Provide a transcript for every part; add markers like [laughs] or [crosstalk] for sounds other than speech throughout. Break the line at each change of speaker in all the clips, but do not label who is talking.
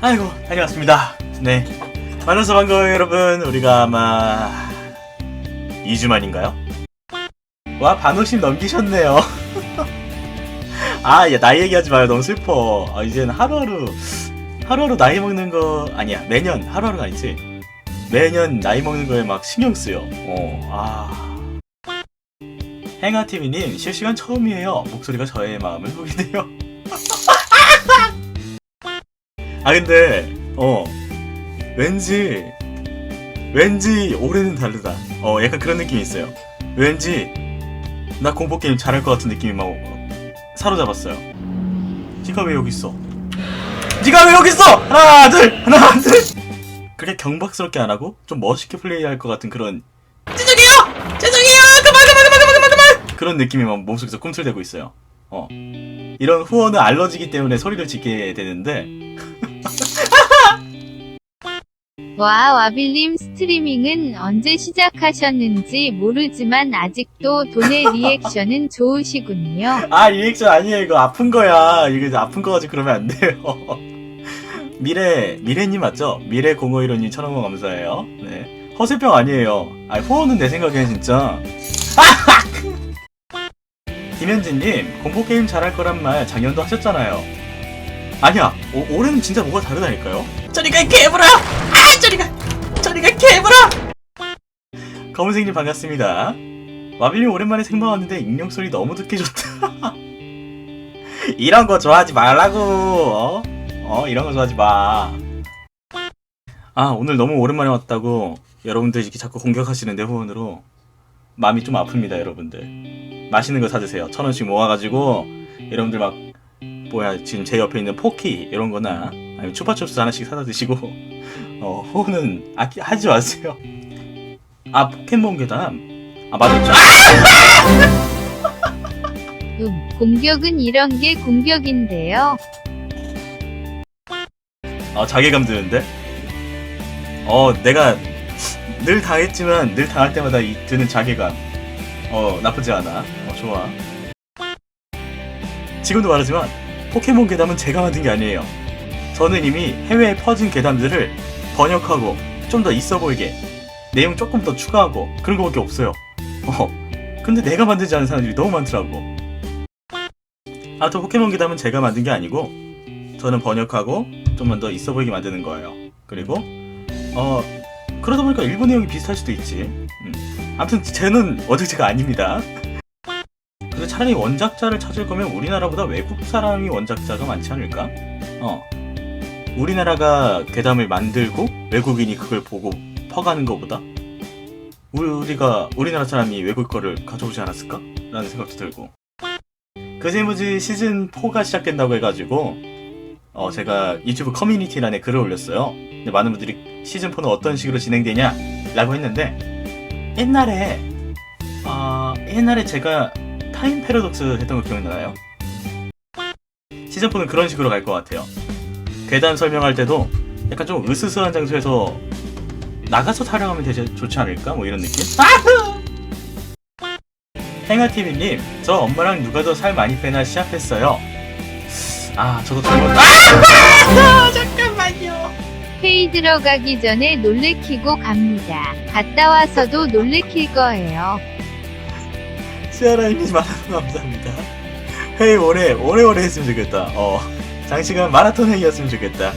아이고 다녀왔습니다 네 만나서 반가워요 여러분 우리가 아마 2주 만인가요? 와 반오십 넘기셨네요 [laughs] 아, 야, 나이 얘기하지 마요. 너무 슬퍼. 아, 이제는 하루하루, 하루하루 나이 먹는 거, 아니야. 매년, 하루하루가 아니지. 매년 나이 먹는 거에 막 신경 쓰여. 어, 아. 행아TV님, 실시간 처음이에요. 목소리가 저의 마음을 보이네요. [laughs] 아, 근데, 어, 왠지, 왠지 올해는 다르다. 어, 약간 그런 느낌이 있어요. 왠지, 나 공포 게임 잘할 것 같은 느낌이 막 사로잡았어요. 니가 왜 여기 있어? 니가 왜 여기 있어? 하나 둘 하나 둘. 그렇게 경박스럽게 안 하고 좀 멋있게 플레이할 것 같은 그런 죄송해요 죄송해요 그만 그만 그만 그만 그만 그만 그런 느낌이 막 몸속에서 꿈틀대고 있어요. 어 이런 후원은 알러지기 때문에 소리를 짓게 되는데
와 와빌님 스트리밍은 언제 시작하셨는지 모르지만 아직도 돈의 [laughs] 리액션은 좋으시군요.
아 리액션 아니에요 이거 아픈 거야 이거 아픈 거 가지고 그러면 안 돼요. [laughs] 미래 미래님 맞죠? 미래 051호님 천원원 감사해요. 네 허세병 아니에요. 아 후원은 내 생각에는 진짜. [laughs] 김현진님 공포 게임 잘할 거란 말 작년도 하셨잖아요. 아니야 오, 올해는 진짜 뭐가 다르다니까요. 저리가 개불아! 아 저리가 저리가 개불아! 검은색님 반갑습니다. 와빌님 오랜만에 생방 왔는데 익명 소리 너무 듣기 좋다. [laughs] 이런 거 좋아하지 말라고. 어? 어 이런 거 좋아하지 마. 아 오늘 너무 오랜만에 왔다고 여러분들 이렇게 자꾸 공격하시는데 후원으로 마음이 좀 아픕니다 여러분들. 맛있는 거 사드세요. 천 원씩 모아가지고 여러분들 막 뭐야 지금 제 옆에 있는 포키 이런 거나 아니면 추파춥스 하나씩 사다 드시고 어 후원은 아끼 하지 마세요. 아 포켓몬 괴담. 아 맞았죠.
음, 공격은 이런 게 공격인데요.
아 자괴감 드는데? 어 내가 늘 당했지만 늘 당할 때마다 이, 드는 자괴감 어 나쁘지 않아 어 좋아 지금도 말하지만 포켓몬 괴담은 제가 만든 게 아니에요 저는 이미 해외에 퍼진 괴담들을 번역하고 좀 더 있어 보이게 내용 조금 더 추가하고 그런 거밖에 없어요 어 근데 내가 만들지 않은 사람들이 너무 많더라고 아 또 포켓몬 괴담은 제가 만든 게 아니고 저는 번역하고 좀만 더 있어 보이게 만드는 거예요. 그리고 어 그러다 보니까 일본 내용이 비슷할 수도 있지. 음. 아무튼 쟤는 어득제가 아닙니다. 그래서 차라리 원작자를 찾을 거면 우리나라보다 외국 사람이 원작자가 많지 않을까? 어. 우리나라가 괴담을 만들고 외국인이 그걸 보고 퍼가는 것보다 우리가 우리나라 사람이 외국 거를 가져오지 않았을까? 라는 생각도 들고 그세무지 시즌 4가 시작된다고 해가지고 어, 제가 유튜브 커뮤니티란에 글을 올렸어요. 근데 많은 분들이 시즌 4는 어떤 식으로 진행되냐? 라고 했는데, 옛날에, 아, 옛날에 제가 타임 패러독스 했던 거 기억나나요? 시즌 4는 그런 식으로 갈 것 같아요. 괴담 설명할 때도 약간 좀 으스스한 장소에서 나가서 촬영하면 되지 좋지 않을까? 뭐 이런 느낌? 행아TV님, 저 엄마랑 누가 더 살 많이 빼나 시합했어요. 아, 저도 잘못. 아! 잠깐만요.
회의 들어가기 전에 놀래키고 갑니다. 갔다 와서도 놀래킬 거예요.
시아라님 마라톤 감사합니다. [laughs] 회의 오래, 오래오래 했으면 좋겠다. 어, 장시간 마라톤 회의였으면 좋겠다.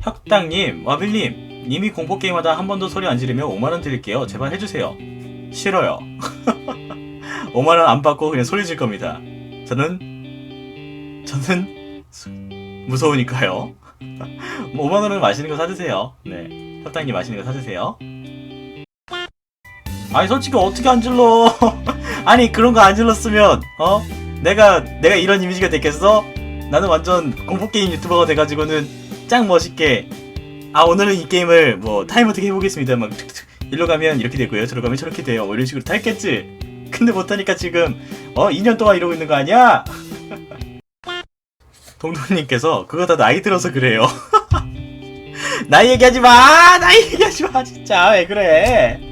혁당님, 와빌님, 님이 공포게임하다 한번더 소리 안 지르면 5만원 드릴게요. 제발 해주세요. 싫어요. [laughs] 5만원 안 받고 그냥 소리 질 겁니다. 저는, 저는, 무서우니까요. [laughs] 뭐 5만원은 맛있는 거 사드세요. 네. 혁당님 맛있는 거 사드세요. 아니 솔직히 어떻게 안 질러? [laughs] 아니 그런 거 안 질렀으면 어? 내가 내가 이런 이미지가 됐겠어? 나는 완전 공포 게임 유튜버가 돼가지고는 짱 멋있게 아 오늘은 이 게임을 뭐 타임 어떻게 해보겠습니다. 막 툭툭 일로 가면 이렇게 되고요. 저로 가면 저렇게 돼요. 뭐 이런 식으로 다 했겠지. 근데 못하니까 지금 어 2년 동안 이러고 있는 거 아니야? [laughs] 동동님께서 그거 다 나이 들어서 그래요. [laughs] 나이 얘기하지 마! 나이 얘기하지 마! 진짜. 왜 그래